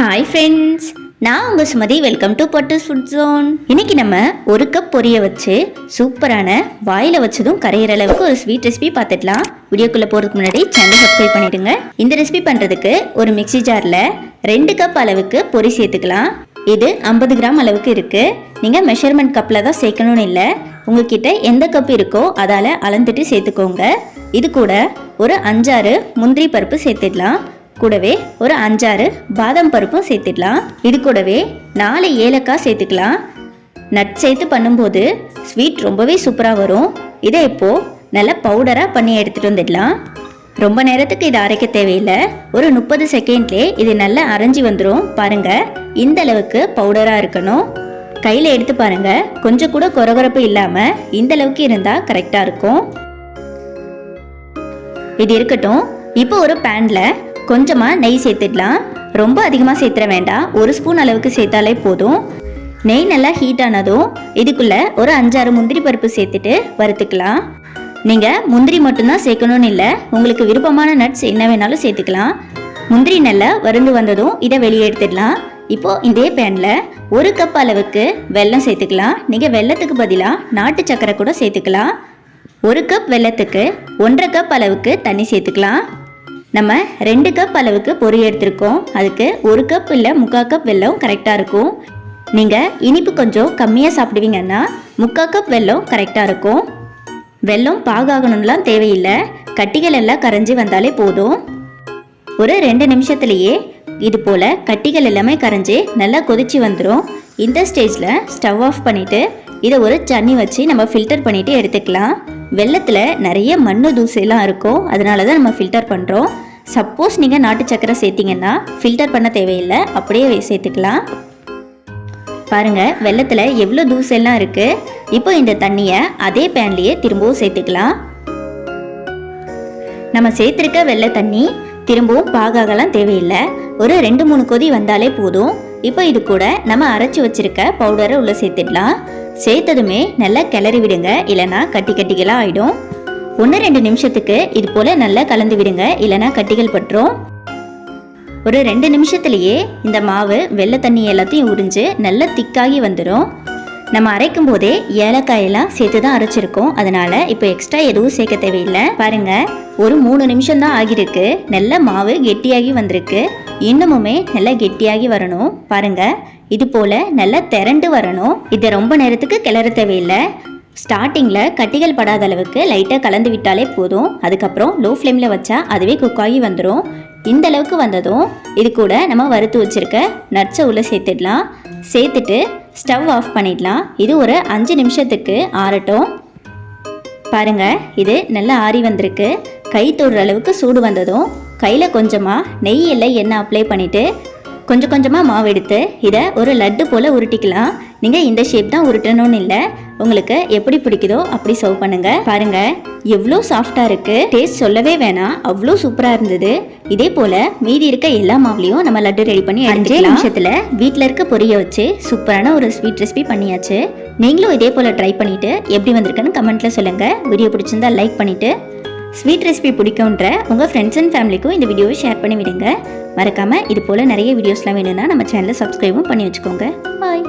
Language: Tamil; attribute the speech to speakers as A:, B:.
A: ஹாய் ஃப்ரெண்ட்ஸ் நான் உங்கள் சுமதி. வெல்கம் டு பொட்டஸ் ஃபுட் ஜோன் இன்னைக்கு நம்ம ஒரு கப் பொரிய வச்சு சூப்பரான வாயில் வச்சதும் கரையிற அளவுக்கு ஒரு ஸ்வீட் ரெசிபி பார்த்துடலாம். வீடியோக்குள்ளே போகிறதுக்கு முன்னாடி சேனல் சப்ஸ்கிரைப் பண்ணிடுங்க. இந்த ரெசிபி பண்ணுறதுக்கு ஒரு மிக்ஸி ஜாரில் ரெண்டு கப் அளவுக்கு பொரி சேர்த்துக்கலாம். இது ஐம்பது கிராம் அளவுக்கு இருக்குது நீங்கள் மெஷர்மெண்ட் கப்பில் தான் சேர்க்கணும்னு இல்லை. உங்ககிட்ட எந்த கப் இருக்கோ அதால் அளந்துட்டு சேர்த்துக்கோங்க. இது கூட ஒரு அஞ்சாறு முந்திரி பருப்பு சேர்த்துடலாம். கூடவே ஒரு அஞ்சாறு பாதாம் பருப்பும் சேர்த்துக்கலாம். இது கூடவே நாலு ஏலக்காய் சேர்த்துக்கலாம். நட் சேர்த்து பண்ணும்போது ஸ்வீட் ரொம்பவே சூப்பராக வரும். இதை இப்போது நல்லா பவுடராக பண்ணி எடுத்துகிட்டு வந்துடலாம். ரொம்ப நேரத்துக்கு இதை அரைக்க தேவையில்லை. ஒரு முப்பது செகண்ட்லேயே இது நல்லா அரைஞ்சி வந்துடும் பாருங்கள் இந்த அளவுக்கு பவுடராக இருக்கணும். கையில் எடுத்து பாருங்கள் கொஞ்சம் கூட குறகுறப்பு இல்லாமல் இந்த அளவுக்கு இருந்தால் கரெக்டாக இருக்கும். இது இருக்கட்டும். இப்போ ஒரு பேனில் கொஞ்சமாக நெய் சேர்த்துடலாம். ரொம்ப அதிகமாக சேர்த்துற வேண்டாம். ஒரு ஸ்பூன் அளவுக்கு சேர்த்தாலே போதும். நெய் நல்லா ஹீட் ஆனதும் இதுக்குள்ளே ஒரு அஞ்சாறு முந்திரி பருப்பு சேர்த்துட்டு வறுத்துக்கலாம். நீங்கள் முந்திரி மட்டும்தான் சேர்க்கணும்னு இல்லை உங்களுக்கு விருப்பமான நட்ஸ் என்ன வேணாலும் சேர்த்துக்கலாம். முந்திரி நல்லா வருந்து வந்ததும் இதை வெளியே எடுத்துடலாம். இப்போது இதே பேனில் ஒரு கப் அளவுக்கு வெல்லம் சேர்த்துக்கலாம். நீங்கள் வெள்ளத்துக்கு பதிலாக நாட்டு சக்கரை கூட சேர்த்துக்கலாம். ஒரு கப் வெல்லத்துக்கு ஒன்றரை கப் அளவுக்கு தண்ணி சேர்த்துக்கலாம். நம்ம ரெண்டு கப் அளவுக்கு பொறி எடுத்திருக்கோம். அதுக்கு ஒரு கப் இல்லை முக்கால் கப் வெல்லம் கரெக்டாக இருக்கும். நீங்கள் இனிப்பு கொஞ்சம் கம்மியாக சாப்பிடுவீங்கன்னா முக்கால் கப் வெல்லம் கரெக்டாக இருக்கும். வெல்லம் பாகாகணும்லாம் தேவையில்லை. கட்டிகள் எல்லாம் கரைஞ்சி வந்தாலே போதும். ஒரு ரெண்டு நிமிஷத்துலேயே இது போல் கட்டிகள் எல்லாமே கரைஞ்சி நல்லா கொதிச்சு வந்துடும் இந்த ஸ்டேஜில் ஸ்டவ் ஆஃப் பண்ணிவிட்டு இதை ஒரு தண்ணி வச்சு நம்ம ஃபில்டர் பண்ணிவிட்டு எடுத்துக்கலாம். வெள்ளத்தில் நிறைய மண்ணு தூசையெல்லாம் இருக்கும். அதனால தான் நம்ம ஃபில்டர் பண்ணுறோம் சப்போஸ் நீங்கள் நாட்டு சக்கரை சேர்த்திங்கன்னா ஃபில்டர் பண்ண தேவையில்லை. அப்படியே சேர்த்துக்கலாம். பாருங்கள் வெள்ளத்தில் எவ்வளோ தூசையெல்லாம் இருக்குது இப்போ இந்த தண்ணியை அதே பேன்லேயே திரும்பவும் சேர்த்துக்கலாம். நம்ம சேர்த்துருக்க வெள்ளை தண்ணி திரும்பவும் பாகாகலாம் தேவையில்லை. ஒரு ரெண்டு மூணு கொதி வந்தாலே போதும். இப்போ இது கூட நம்ம அரைச்சி வச்சிருக்க பவுடரை உள்ளே சேர்த்துடலாம். சேர்த்ததுமே நல்லா கிளறி விடுங்க. இல்லைனா கட்டி கட்டிகளாக ஆகிடும் ஒன்று ரெண்டு நிமிஷத்துக்கு இது போல் நல்லா கலந்து விடுங்க. இல்லைனா கட்டிகள் பட்டுரும். ஒரு ரெண்டு நிமிஷத்துலேயே இந்த மாவு வெள்ளை தண்ணி எல்லாத்தையும் உறிஞ்சு நல்லா திக்காகி வந்துடும் நம்ம அரைக்கும் போதே ஏலக்காயெல்லாம் சேர்த்து தான் அரைச்சிருக்கோம். அதனால் இப்போ எக்ஸ்ட்ரா எதுவும் சேர்க்க தேவையில்லை. பாருங்கள் ஒரு மூணு நிமிஷம் தான் ஆகியிருக்கு. நல்ல மாவு கெட்டியாகி வந்திருக்கு. இன்னமுமே நல்லா கெட்டியாகி வரணும். பாருங்க இது போல் நல்லா திரண்டு வரணும். இதை ரொம்ப நேரத்துக்கு கிளற தேவையில்லை. ஸ்டார்டிங்கில் கட்டிகள் படாத அளவுக்கு லைட்டாக கலந்து விட்டாலே போதும். அதுக்கப்புறம் லோ ஃப்ளேமில் வச்சா அதுவே குக் ஆகி வந்துடும் இந்த அளவுக்கு வந்ததும் இது கூட நம்ம வறுத்து வச்சுருக்க நட்ஸை உள்ளே சேர்த்துடலாம். சேர்த்துட்டு ஸ்டவ் ஆஃப் பண்ணிடலாம். இது ஒரு அஞ்சு நிமிஷத்துக்கு ஆறட்டும். பாருங்கள் இது நல்லா ஆறி வந்திருக்கு. கை தொடுற அளவுக்கு சூடு வந்ததும் கையில் கொஞ்சமாக நெய் இல்லை எண்ணெய் அப்ளை பண்ணிவிட்டு கொஞ்சம் கொஞ்சமாக மாவு எடுத்து இதை ஒரு லட்டு போல் உருட்டிக்கலாம். நீங்கள் இந்த ஷேப் தான் உருட்டணும்னு இல்லை. உங்களுக்கு எப்படி பிடிக்குதோ அப்படி சர்வ் பண்ணுங்க. பாருங்க எவ்வளோ சாஃப்டாக இருக்கு. டேஸ்ட் சொல்லவே வேணாம். அவ்வளோ சூப்பராக இருந்தது. இதே போல மீதி இருக்க எல்லா மாவுலையும் நம்ம லட்டு ரெடி பண்ணி அஞ்சே நிமிஷத்தில் வீட்டில் இருக்க பொரிய வச்சு சூப்பரான ஒரு ஸ்வீட் ரெசிபி பண்ணியாச்சு. நீங்களும் இதே போல் ட்ரை பண்ணிட்டு எப்படி வந்திருக்குன்னு கமெண்ட்ல சொல்லுங்க. வீடியோ பிடிச்சிருந்தா லைக் பண்ணிட்டு ஸ்வீட் ரெசிபி பிடிக்கும்ன்ற உங்கள் ஃப்ரெண்ட்ஸ் அண்ட் ஃபேமிலிக்கும் இந்த வீடியோவை ஷேர் பண்ணி விடுங்க மறக்காமல் இது போல் நிறைய வீடியோஸ்லாம் வேணும்னா நம்ம சேனலை சப்ஸ்கிரைபும் பண்ணி வச்சுக்கோங்க. பாய்